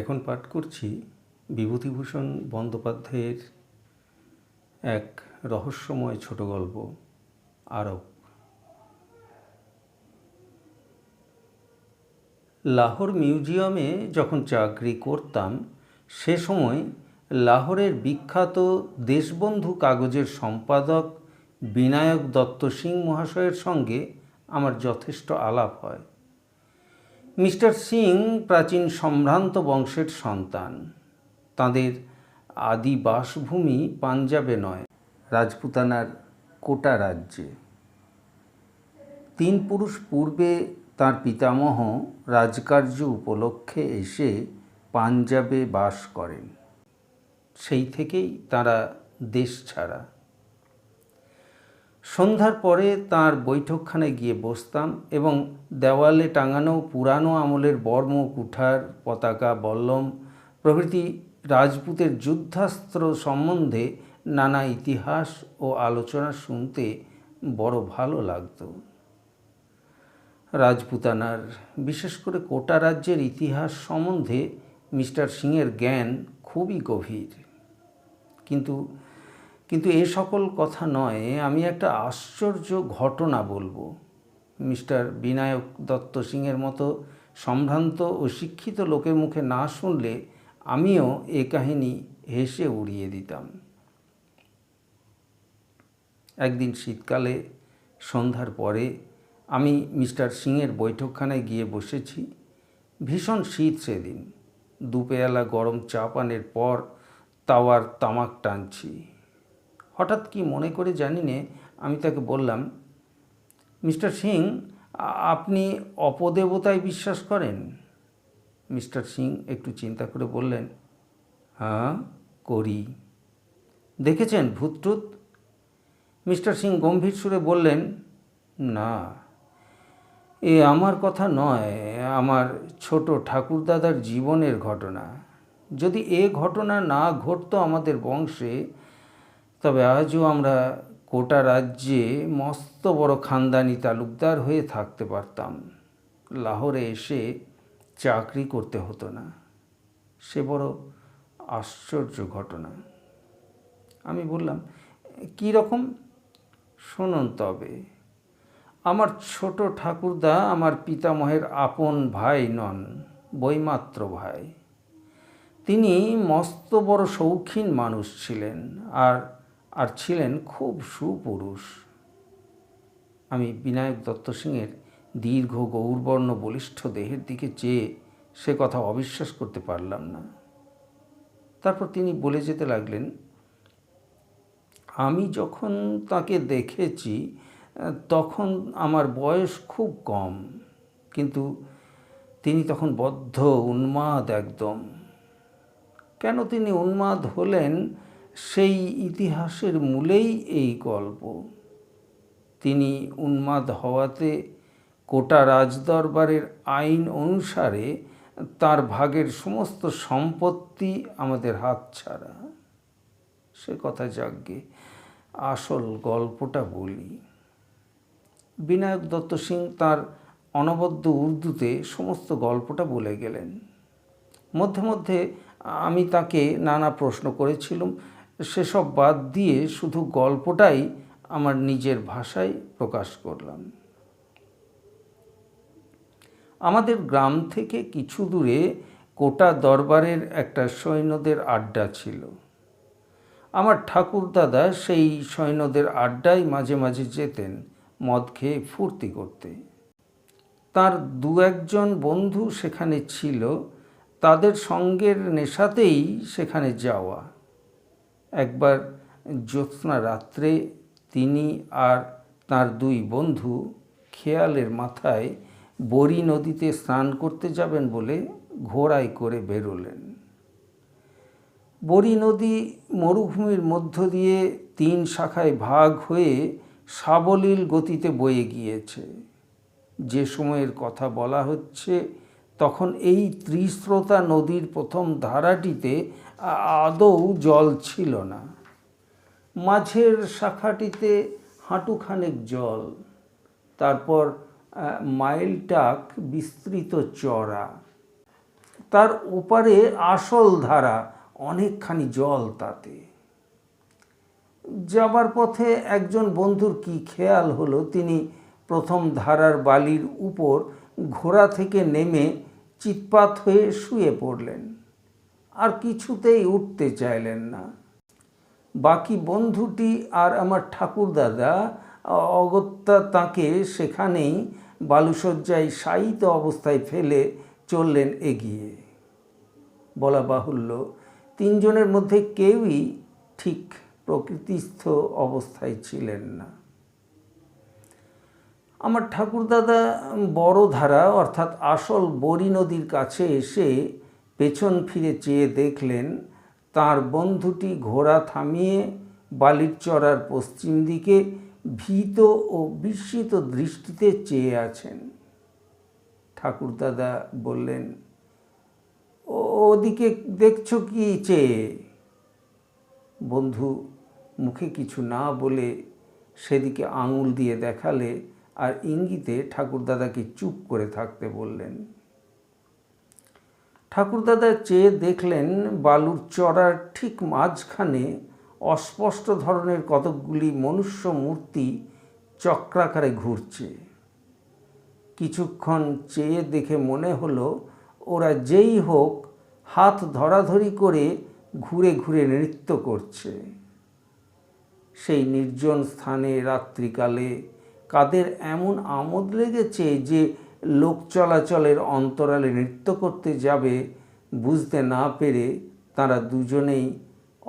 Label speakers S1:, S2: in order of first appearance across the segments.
S1: এখন পাঠ করছি বিভূতিভূষণ বন্দ্যোপাধ্যায়ের এক রহস্যময় ছোট গল্প, আরব। লাহোর মিউজিয়ামে যখন চাকরি করতাম, সে সময় লাহোরের বিখ্যাত দেশবন্ধু কাগজের সম্পাদক বিনায়ক দত্ত সিং মহাশয়ের সঙ্গে আমার যথেষ্ট আলাপ হয়। মিস্টার সিং প্রাচীন সম্ভ্রান্ত বংশের সন্তান। তাদের আদি বাসভূমি পাঞ্জাবে নয়, রাজপুতানার কোটা রাজ্যে। তিন পুরুষ পূর্বে তার পিতামহ রাজকার্য উপলক্ষে এসে পাঞ্জাবে বাস করেন। সেই থেকেই তারা দেশ ছাড়া সন্ধ্যার পরে তার বৈঠকখানে গিয়ে বসতাম এবং দেওয়ালে টাঙানো পুরানো আমলের বর্ম, কুঠার, পতাকা, বল্লম প্রভৃতি রাজপুতের যুদ্ধাস্ত্র সম্বন্ধে নানা ইতিহাস ও আলোচনা শুনতে বড় ভালো লাগতো। রাজপুতানার, বিশেষ করে কোটা রাজ্যের ইতিহাস সম্বন্ধে মিস্টার সিংয়ের জ্ঞান খুবই গভীর। কিন্তু কিন্তু এ সকল কথা নয়, আমি একটা আশ্চর্য ঘটনা বলব। মিস্টার বিনায়ক দত্ত সিংয়ের মতো সম্ভ্রান্ত ও শিক্ষিত লোকের মুখে না শুনলে আমিও এ কাহিনী হেসে উড়িয়ে দিতাম। একদিন শীতকালে, সন্ধ্যার পরে আমি মিস্টার সিংয়ের বৈঠকখানায় গিয়ে বসেছি। ভীষণ শীত সেদিন। দুপেয়ালা গরম চা পানের পর তাওয়ার তামাক টানছি। হঠাৎ কি মনে করে জানি নে আমি তাকে বললাম, মিস্টার সিং, আপনি অপদেবতায় বিশ্বাস করেন? মিস্টার সিং একটু চিন্তা করে বললেন হ্যাঁ করি। দেখেছেন ভূতটুত? মিস্টার সিং গম্ভীর সুরে বললেন, না, এ আমার কথা নয়, আমার ছোট ঠাকুরদাদার জীবনের ঘটনা। যদি এ ঘটনা না ঘটতো আমাদের বংশে তবে আজও আমরা কোটা রাজ্যে মস্ত বড় খানদানি তালুকদার হয়ে থাকতে পারতাম। লাহোরে এসে চাকরি করতে হতো না। সে বড় আশ্চর্য ঘটনা। আমি বললাম, কী রকম? শুনুন তবে, আমার ছোট ঠাকুরদা আমার পিতামহের আপন ভাই নন বইমাত্র ভাই। তিনি মস্ত বড় শৌখিন মানুষ ছিলেন, আর আর ছিলেন খুব সুপুরুষ। আমি বিনায়ক দত্ত সিংয়ের দীর্ঘ গৌরবর্ণ বলিষ্ঠ দেহের দিকে চেয়ে সে কথা অবিশ্বাস করতে পারলাম না। তারপর তিনি বলে যেতে লাগলেন, আমি যখন তাকে দেখেছি, তখন আমার বয়স খুব কম, কিন্তু তিনি তখন বদ্ধ, উন্মাদ একদম। কেন তিনি উন্মাদ হলেন সেই ইতিহাসের মূলেই এই গল্প। তিনি উন্মাদ হওয়াতে কোটা রাজদরবারের আইন অনুসারে তার ভাগের সমস্ত সম্পত্তি আমাদের হাতছাড়া সে কথা যাগ্যে আসল গল্পটা বলি। বিনায়ক দত্ত সিং তার অনবদ্য উর্দুতে সমস্ত গল্পটা বলে গেলেন। মধ্যে মধ্যে আমি তাকে নানা প্রশ্ন করেছিলাম সেসব বাদ দিয়ে শুধু গল্পটাই আমার নিজের ভাষায় প্রকাশ করলাম। আমাদের গ্রাম থেকে কিছু দূরে কোটা দরবারের একটা সৈন্যদের আড্ডা ছিল। আমার ঠাকুরদাদা সেই সৈন্যদের আড্ডায় মাঝে মাঝে যেতেন, মদ খেয়ে ফুর্তি করতে। তার দু একজন বন্ধু সেখানে ছিল, তাদের সঙ্গের নেশাতেই সেখানে যাওয়া। একবার জ্যোৎস্না রাত্রে তিনি আর তার দুই বন্ধু খেয়ালের মাথায় বরি নদীতে স্নান করতে যাবেন বলে ঘোড়ায় করে বেরোলেন। বরি নদী মরুভূমির মধ্য দিয়ে তিন শাখায় ভাগ হয়ে সাবলীল গতিতে বয়ে গিয়েছে। যে সময়ের কথা বলা হচ্ছে তখন এই ত্রিস্রোতা নদীর প্রথম ধারাটিতে আদৌ জল ছিল না। মাঝের শাখাটিতে হাঁটুখানেক জল, তারপর মাইলটাক বিস্তৃত চড়া। তার ওপারে আসল ধারা অনেকখানি জল তাতে। যাবার পথে একজন বন্ধুর কি খেয়াল হলো, তিনি প্রথম ধারার বালির উপর ঘোড়া থেকে নেমে চিৎপাত হয়ে শুয়ে পড়লেন। আর কিছুতেই উঠতে চাইলেন না। বাকি বন্ধুটি আর আমার ঠাকুরদাদা অগত্যা তাকে সেখানেই বালুসজ্জায় শায়িত অবস্থায় ফেলে চললেন এগিয়ে। বলা বাহুল্য, তিনজনের মধ্যে কেউই ঠিক প্রকৃতিস্থ অবস্থায় ছিলেন না। আমার ঠাকুরদাদা বড় ধারা, অর্থাৎ আসল বরি নদীর কাছে এসে পেছন ফিরে চেয়ে দেখলেন, তার বন্ধুটি ঘোড়া থামিয়ে বালির চড়ার পশ্চিম দিকে ভীত ও বিস্মিত দৃষ্টিতে চেয়ে আছেন। ঠাকুরদাদা বললেন, "ও- ওদিকে দেখছ কি চেয়ে? বন্ধু মুখে কিছু না বলে সেদিকে আঙুল দিয়ে দেখালে আর ইঙ্গিতে ঠাকুরদাদাকে চুপ করে থাকতে বললেন। ঠাকুরদাদা চেয়ে দেখলেন বালুর চড়ার ঠিক মাঝখানে অস্পষ্ট ধরনের কতকগুলি মনুষ্য মূর্তি চক্রাকারে ঘুরছে। কিছুক্ষণ চেয়ে দেখে মনে হলো, ওরা যেই হোক, হাত ধরাধরি করে ঘুরে ঘুরে নৃত্য করছে। সেই নির্জন স্থানে রাত্রিকালে কাদের এমন আমোদ লেগেছে যে লোক চলাচলের অন্তরালে নৃত্য করতে যাবে বুঝতে না পেরে তারা দুজনেই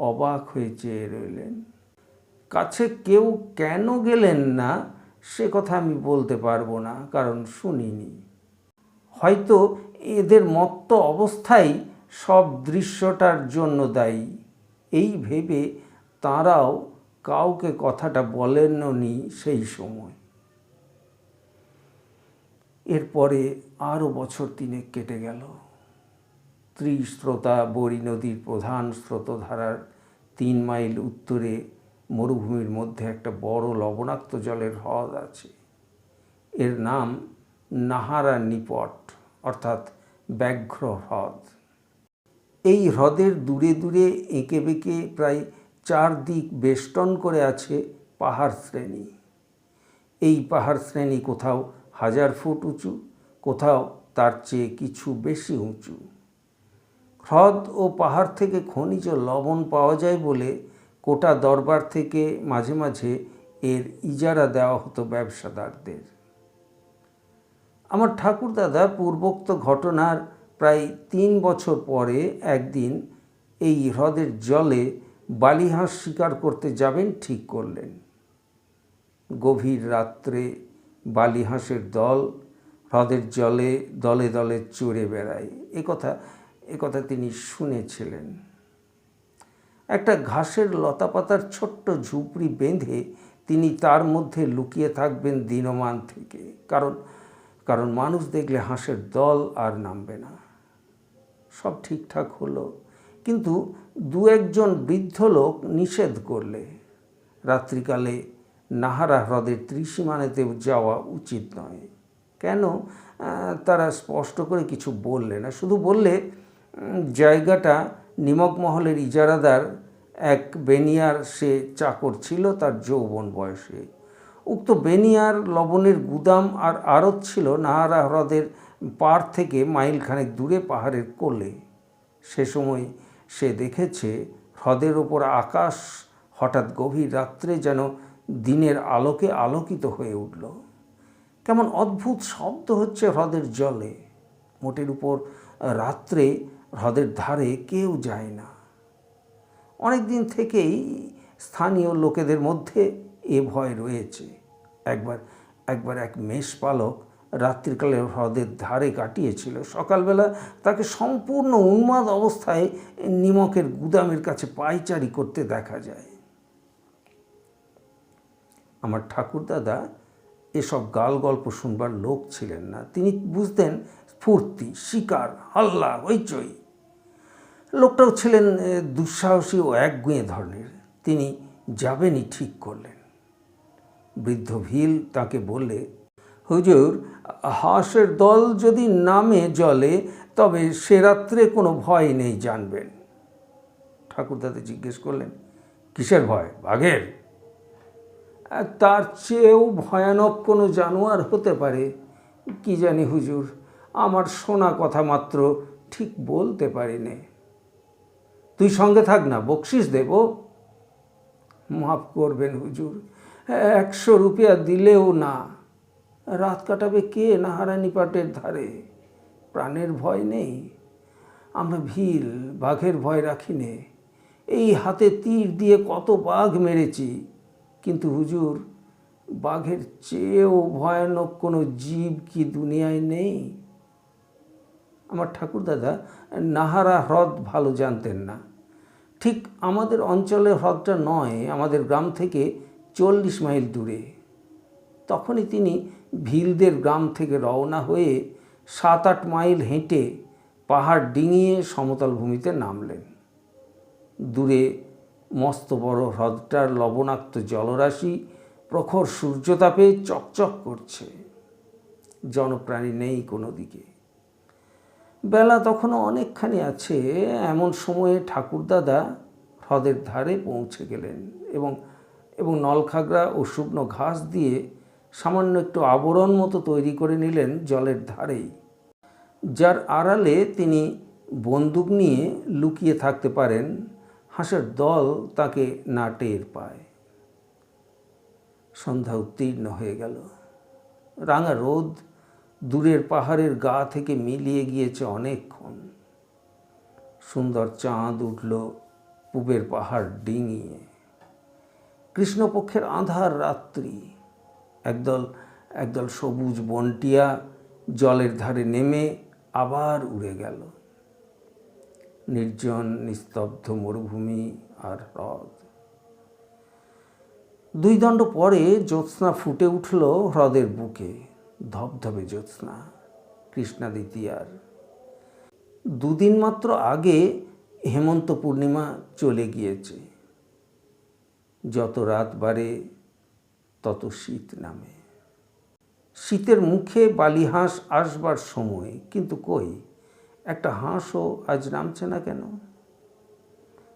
S1: অবাক হয়ে চেয়ে রইলেন। কাছে কেউ কেন গেলেন না সে কথা আমি বলতে পারব না, কারণ শুনিনি। হয়তো এদের মত্ত অবস্থাই সব দৃশ্যটার জন্য দায়ী। এই ভেবে তাঁরাও কাউকে কথাটা বলেননি সেই সময়। এরপরে আরও বছর তিনেক কেটে গেল। ত্রিস্রোতা বরী নদীর প্রধান স্রোতধারার তিন মাইল উত্তরে মরুভূমির মধ্যে একটা বড় লবণাক্ত জলের হ্রদ আছে। এর নাম নাহারা নিপট, অর্থাৎ ব্যাঘ্র হ্রদ। এই হ্রদের দূরে দূরে এঁকে বেঁকে প্রায় চার দিক বেষ্টন করে আছে পাহাড় শ্রেণি। এই পাহাড় শ্রেণি কোথাও হাজার ফুট উঁচু, কোথাও তার চেয়ে কিছু বেশি উঁচু। হ্রদ ও পাহাড় থেকে খনিজ লবণ পাওয়া যায় বলে কোটা দরবার থেকে মাঝে মাঝে এর ইজারা দেওয়া হতো ব্যবসাদারদের। আমার ঠাকুরদাদা পূর্বোক্ত ঘটনার প্রায় তিন বছর পরে একদিন এই হ্রদের জলে বালিহাঁস শিকার করতে যাবেন ঠিক করলেন। গভীর রাত্রে বালিহাঁসের দল, হ্রদের জলে, দলে দলে চড়ে বেড়ায়। এ কথা এ কথা তিনি শুনেছিলেন। একটা ঘাসের লতাপাতার ছোট্ট ঝুপড়ি বেঁধে তিনি তার মধ্যে লুকিয়ে থাকবেন দিনমান থেকে। কারণ কারণ মানুষ দেখলে হাঁসের দল আর নামবে না। সব ঠিকঠাক হলো। কিন্তু দু একজন বৃদ্ধ লোক নিষেধ করলে। রাত্রিকালে নাহারা হ্রদের ত্রিসীমানেতে যাওয়া উচিত নয়। কেন? তারা স্পষ্ট করে কিছু বললে না। শুধু বললে জায়গাটা নিমক মহলের ইজারাদার এক বেনিয়ার সে চাকর ছিল, তার যৌবন বয়সে। উক্ত বেনিয়ার লবণের গুদাম আর আড়ত ছিল নাহারা হ্রদের পার থেকে মাইলখানেক দূরে পাহাড়ের কোলে। সে সময় সে দেখেছে, হ্রদের ওপর আকাশ হঠাৎ গভীর রাত্রে যেন দিনের আলোকে আলোকিত হয়ে উঠল। কেমন অদ্ভুত শব্দ হচ্ছে হ্রদের জলে। মোটের উপর রাত্রে হ্রদের ধারে কেউ যায় না। অনেক দিন থেকেই স্থানীয় লোকেদের মধ্যে এ ভয় রয়েছে। একবার একবার এক মেষপালক রাত্রিকালে হ্রদের ধারে কাটিয়েছিল। সকালবেলা তাকে সম্পূর্ণ উন্মাদ অবস্থায় নিমকের গুদামের কাছে পায়চারি করতে দেখা যায়। আমার ঠাকুরদাদা এসব গাল গল্প শুনবার লোক ছিলেন না। তিনি বুঝতেন স্ফূর্তি শিকার, হাল্লা, হইচই। লোকটাও ছিলেন দুঃসাহসী ও একগুঁয়ে ধরনের। তিনি যাবেনই ঠিক করলেন। বৃদ্ধ ভিল তাকে বললে, হুজুর, হাঁসের দল যদি নামে জলে, তবে সে রাত্রে কোনো ভয় নেই জানবেন। ঠাকুরদাদা জিজ্ঞেস করলেন, কিসের ভয়? বাঘের? তার চেয়েও ভয়ানক কোনো জানোয়ার হতে পারে, কি জানি হুজুর, আমার শোনা কথা মাত্র ঠিক বলতে পারিনি। তুই সঙ্গে থাক না, বকশিস দেব। মাফ করবেন হুজুর, একশো রুপিয়া দিলেও না। রাত কাটাবে কে নাহারানি পাটের ধারে? প্রাণের ভয় নেই। আমরা ভিল বাঘের ভয় রাখি নে। এই হাতে তীর দিয়ে কত বাঘ মেরেছি। কিন্তু হুজুর, বাঘের চেয়েও ভয়ানক কোনো জীব কি দুনিয়ায় নেই? আমার ঠাকুরদাদা নাহারা হ্রদ ভালো জানতেন না। ঠিক আমাদের অঞ্চলের হ্রদটা নয়, আমাদের গ্রাম থেকে চল্লিশ মাইল দূরে। তখনই তিনি ভিলদের গ্রাম থেকে রওনা হয়ে সাত আট মাইল হেঁটে পাহাড় ডিঙিয়ে সমতল ভূমিতে নামলেন। দূরে মস্ত বড় হ্রদটার লবণাক্ত জলরাশি প্রখর সূর্যতাপে চকচক করছে। জনপ্রাণী নেই কোনো দিকে। বেলা তখনও অনেকখানি আছে, এমন সময়ে ঠাকুরদাদা হ্রদের ধারে পৌঁছে গেলেন এবং এবং নলখাগড়া ও শুকনো ঘাস দিয়ে সামান্য একটু আবরণ মতো তৈরি করে নিলেন জলের ধারেই। যার আড়ালে তিনি বন্দুক নিয়ে লুকিয়ে থাকতে পারেন হাঁসের দল তাকে না টের পায়। সন্ধ্যা উত্তীর্ণ হয়ে গেল। রাঙা রোদ দূরের পাহাড়ের গা থেকে মিলিয়ে গিয়েছে অনেকক্ষণ। সুন্দর চাঁদ উঠল পূবের পাহাড় ডিঙিয়ে। কৃষ্ণপক্ষের আধার রাত্রি। একদল একদল সবুজ বনটিয়া জলের ধারে নেমে আবার উড়ে গেল। নির্জন, নিস্তব্ধ মরুভূমি আর হ্রদ। দুই দণ্ড পরে জ্যোৎস্না ফুটে উঠল হ্রদের বুকে, ধবধবে জ্যোৎস্না কৃষ্ণা দ্বিতীয়ার দুদিন মাত্র আগে হেমন্ত পূর্ণিমা চলে গিয়েছে। যত রাত বাড়ে, তত শীত নামে। শীতের মুখে বালি হাঁস আসবার সময়, কিন্তু কই? একটা হাঁসও আজ নামছে না কেন?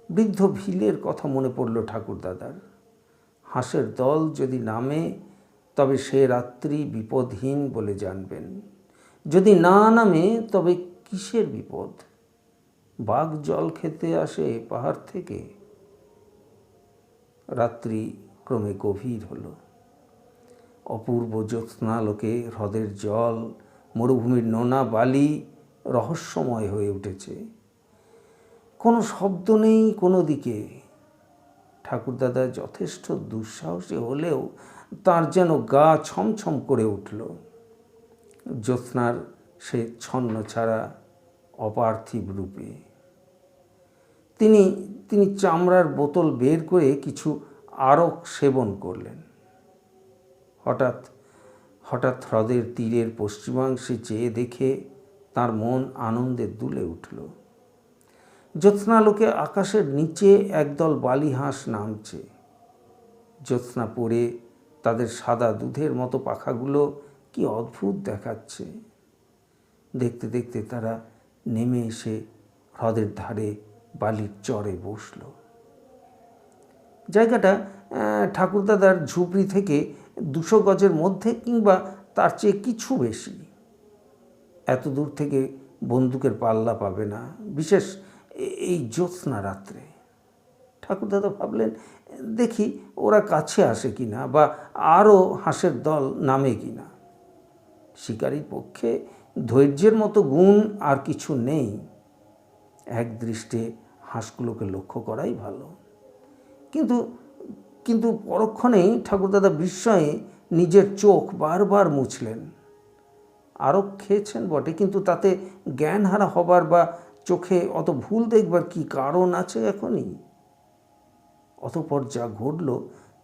S1: বৃদ্ধ ভিলের কথা মনে পড়ল ঠাকুরদাদার। হাঁসের দল যদি নামে, তবে সে রাত্রি বিপদহীন বলে জানবেন। যদি না নামে, তবে কিসের বিপদ? বাঘ জল খেতে আসে পাহাড় থেকে। রাত্রি ক্রমে গভীর হলো। অপূর্ব জ্যোৎস্নালোকে হ্রদের জল, মরুভূমির নোনা বালি রহস্যময় হয়ে উঠেছে। কোনো শব্দ নেই কোনো দিকে। ঠাকুরদাদা যথেষ্ট দুঃসাহসী হলেও তার যেন গা ছমছম করে উঠল। জ্যোৎস্নার সে ছন্ন ছাড়া অপার্থিব রূপে। তিনি তিনি চামড়ার বোতল বের করে কিছু আরক সেবন করলেন। হঠাৎ হঠাৎ হ্রদের তীরের পশ্চিমাংশে চেয়ে দেখে তার মন আনন্দে দুলে উঠল। জ্যোৎস্নালোকে আকাশের নিচে একদল বালি হাঁস নামছে। জ্যোৎস্না পড়ে তাদের সাদা দুধের মতো পাখাগুলো কি অদ্ভুত দেখাচ্ছে। দেখতে দেখতে তারা নেমে এসে হ্রদের ধারে বালির চরে বসল। জায়গাটা ঠাকুরদাদার ঝুপড়ি থেকে দুশো গজের মধ্যে কিংবা তার চেয়ে কিছু বেশি। এত দূর থেকে বন্দুকের পাল্লা পাবে না। বিশেষ এই জ্যোৎস্না রাত্রে। ঠাকুরদাদা ভাবলেন, দেখি ওরা কাছে আসে কি না বা আরও হাঁসের দল নামে কি না শিকারীর পক্ষে ধৈর্যের মতো গুণ আর কিছু নেই। এক দৃষ্টে হাঁসগুলোকে লক্ষ্য করাই ভালো। কিন্তু কিন্তু পরক্ষণেই ঠাকুরদাদা বিস্ময়ে নিজের চোখ বারবার মুছলেন। আরও খেয়েছেন বটে, কিন্তু তাতে জ্ঞান হারা হবার বা চোখে অত ভুল দেখবার কি কারণ আছে এখনই? অতপর যা ঘটল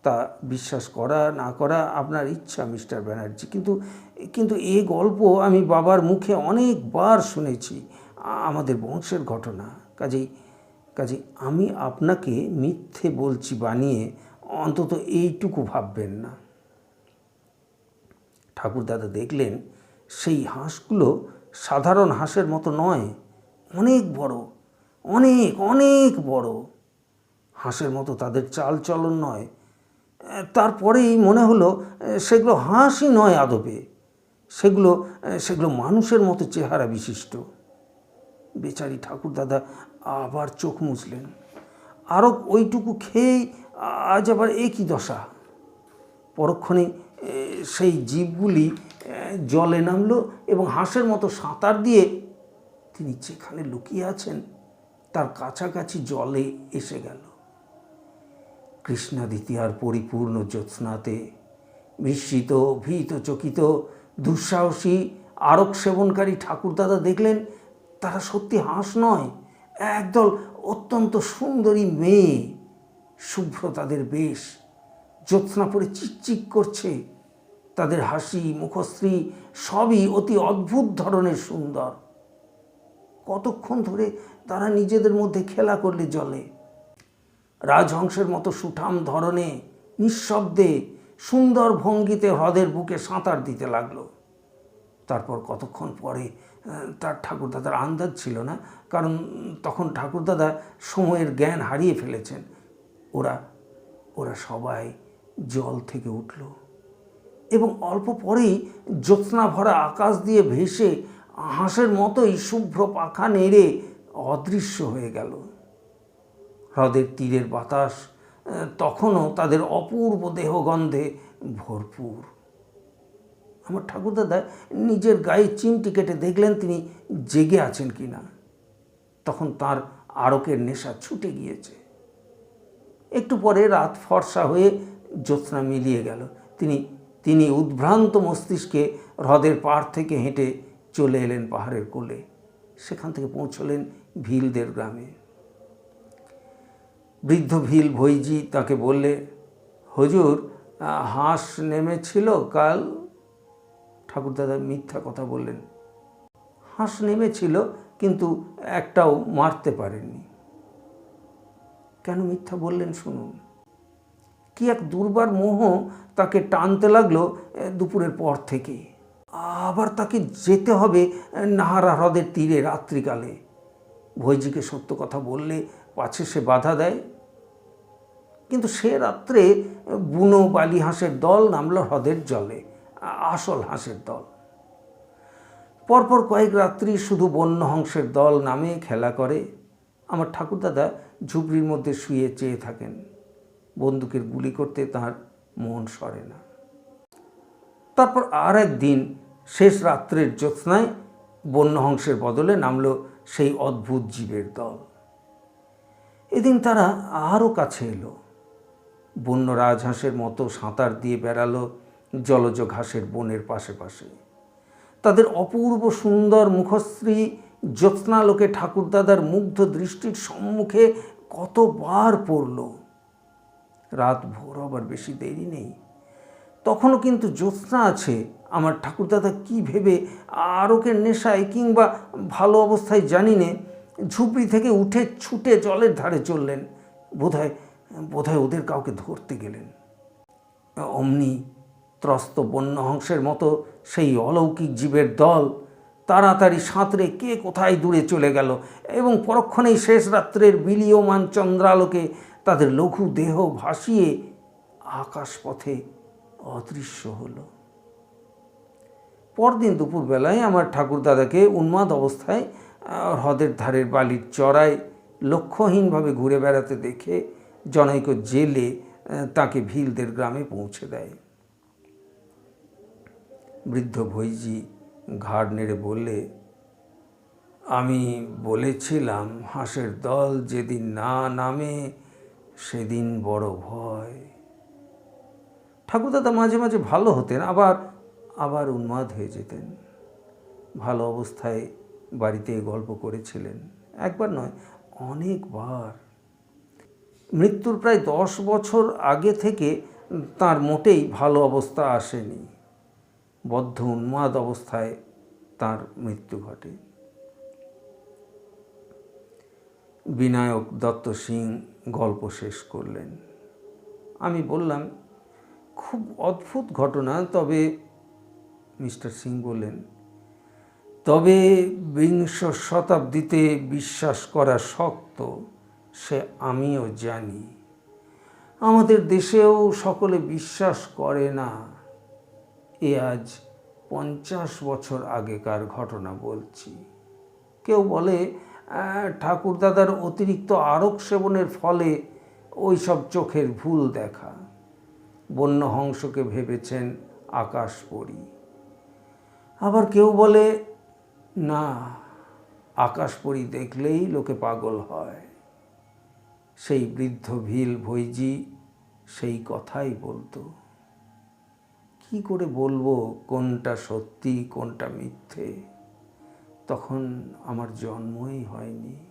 S1: তা বিশ্বাস করা, না করা আপনার ইচ্ছা, মিস্টার ব্যানার্জি। কিন্তু কিন্তু এ গল্প আমি বাবার মুখে অনেকবার শুনেছি, আমাদের বংশের ঘটনা। কাজেই কাজেই আমি আপনাকে মিথ্যে বলছি বানিয়ে অন্তত এইটুকু ভাববেন না। ঠাকুরদাদা দেখলেন সেই হাঁসগুলো সাধারণ হাঁসের মতো নয়, অনেক বড়, অনেক অনেক বড়। হাঁসের মতো তাদের চাল চলন নয়। তারপরেই মনে হলো, সেগুলো হাঁসই নয় আদবে সেগুলো সেগুলো মানুষের মতো চেহারা বিশিষ্ট। বেচারি ঠাকুরদাদা আবার চোখ মুছলেন। আরও ওইটুকু খেয়েই আজ আবার একই দশা। পরক্ষণে সেই জীবগুলি জলে নামলো এবং হাঁসের মতো সাঁতার দিয়ে তিনি যেখানে লুকিয়ে আছেন, তার কাছাকাছি জলে এসে গেল। কৃষ্ণাদিতিয়ার পরিপূর্ণ জ্যোৎস্নাতে বিস্মিত ভীত, চকিত, দুঃসাহসী, আরক সেবনকারী ঠাকুরদাদা দেখলেন, তারা সত্যি হাঁস নয়, একদল অত্যন্ত সুন্দরী মেয়ে। শুভ্র তাদের বেশ, জ্যোৎস্না পরে চিকচিক করছে। তাদের হাসি, মুখশ্রী সবই অতি অদ্ভুত ধরনের সুন্দর। কতক্ষণ ধরে তারা নিজেদের মধ্যে খেলা করলে জলে। রাজহংসের মতো সুঠাম ধরনে, নিঃশব্দে সুন্দর ভঙ্গিতে হ্রদের বুকে সাঁতার দিতে লাগল। তারপর কতক্ষণ পরে তার ঠাকুরদাদার আন্দাজ ছিল না, কারণ তখন ঠাকুরদাদা সময়ের জ্ঞান হারিয়ে ফেলেছেন। ওরা ওরা সবাই জল থেকে উঠল। এবং অল্প পরেই জ্যোৎস্না ভরা আকাশ দিয়ে ভেসে হাঁসের মতোই শুভ্র পাখা নেড়ে অদৃশ্য হয়ে গেল। হ্রদের তীরের বাতাস তখনও তাদের অপূর্ব দেহগন্ধে ভরপুর। আমার ঠাকুরদাদা নিজের গায়ে চিমটি কেটে দেখলেন তিনি জেগে আছেন কি না। তখন তার আড়কের নেশা ছুটে গিয়েছে। একটু পরে রাত ফর্সা হয়ে জ্যোৎস্না মিলিয়ে গেল। তিনি তিনি উদ্ভ্রান্ত মস্তিষ্কে হ্রদের পাড় থেকে হেঁটে চলে এলেন পাহাড়ের কোলে। সেখান থেকে পৌঁছলেন ভিলদের গ্রামে। বৃদ্ধ ভিল ভৈজি তাকে বললে, হুজুর, হাঁস নেমেছিল কাল? ঠাকুরদাদা মিথ্যা কথা বললেন, হাঁস নেমেছিল, কিন্তু একটাও মারতে পারেননি। কেন মিথ্যা বললেন, শুনুন। কি এক দুর্বার মোহ তাকে টানতে লাগল দুপুরের পর থেকে। আবার তাকে যেতে হবে নাহারা হ্রদের তীরে রাত্রিকালে। ভৈজিকে সত্য কথা বললে পাছে সে বাধা দেয়। কিন্তু সে রাত্রে বুনো বালি হাঁসের দল নামলো হ্রদের জলে আসল হাঁসের দল। পরপর কয়েক রাত্রি শুধু বন্য হংসের দল নামে খেলা করে। আমার ঠাকুরদাদা ঝুপড়ির মধ্যে শুয়ে চেয়ে থাকেন। বন্দুকের গুলি করতে তার মন সরে না। তারপর আর একদিন শেষ রাত্রের জ্যোৎস্নায় বন্য হংসের বদলে নামলো সেই অদ্ভুত জীবের দল। এদিন তারা আরও কাছে এলো। বন্য রাজহাঁসের মতো সাঁতার দিয়ে বেড়ালো জলজ ঘাসের বনের পাশে পাশে। তাদের অপূর্ব সুন্দর মুখশ্রী জ্যোৎস্নালোকে ঠাকুরদাদার মুগ্ধ দৃষ্টির সম্মুখে কতবার পড়ল। রাত ভোর হবার বেশি দেরি নেই। তখনও কিন্তু জ্যোৎস্না আছে। আমার ঠাকুরদাদা কি ভেবে আরকের নেশায় কিংবা ভালো অবস্থায় জানি নে, ঝুপড়ি থেকে উঠে ছুটে জলের ধারে চললেন। বোধহয় বোধহয় ওদের কাউকে ধরতে গেলেন। অমনি ত্রস্ত বন্যহংসের মতো সেই অলৌকিক জীবের দল তাড়াতাড়ি সাঁতরে কে কোথায় দূরে চলে গেল এবং পরক্ষণেই শেষ রাত্রের বিলীয়মান চন্দ্রালোকে তাদের লঘু দেহ ভাসিয়ে আকাশপথে অদৃশ্য হলো। পরদিন দুপুরবেলায় আমার ঠাকুরদাদাকে উন্মাদ অবস্থায় হ্রদের ধারের বালির চড়ায় লক্ষ্যহীনভাবে ঘুরে বেড়াতে দেখে জনৈক জেলে তাকে ভিলদের গ্রামে পৌঁছে দেয়। বৃদ্ধ ভৈজি ঘাড় নেড়ে বললে, আমি বলেছিলাম হাঁসের দল যেদিন না নামে সেদিন বড় ভয়। ঠাকুরদাদা মাঝে মাঝে ভালো হতেন, আবার আবার উন্মাদ হয়ে যেতেন। ভালো অবস্থায় বাড়িতে গল্প করেছিলেন। একবার নয়, অনেকবার। মৃত্যুর প্রায় দশ বছর আগে থেকে তার মোটেই ভালো অবস্থা আসেনি। বদ্ধ উন্মাদ অবস্থায় তার মৃত্যু ঘটে। বিনায়ক দত্ত সিং গল্প শেষ করলেন। আমি বললাম, খুব অদ্ভুত ঘটনা। তবে মিস্টার সিং বললেন, তবে বিংশ শতাব্দীতে বিশ্বাস করা শক্ত, সে আমিও জানি। আমাদের দেশেও সকলে বিশ্বাস করে না। এ আজ পঞ্চাশ বছর আগেকার ঘটনা বলছি। কেউ বলে ঠাকুরদাদার অতিরিক্ত আরক সেবনের ফলে ওইসব চোখের ভুল দেখা। বন্য হংসকে ভেবেছেন আকাশ পড়ি আবার কেউ বলে, না, আকাশ পরি দেখলেই লোকে পাগল হয়। সেই বৃদ্ধ ভিল ভৈজি সেই কথাই বলতো। কি করে বলব কোনটা সত্যি, কোনটা মিথ্যে? তখন আমার জন্মই হয়নি।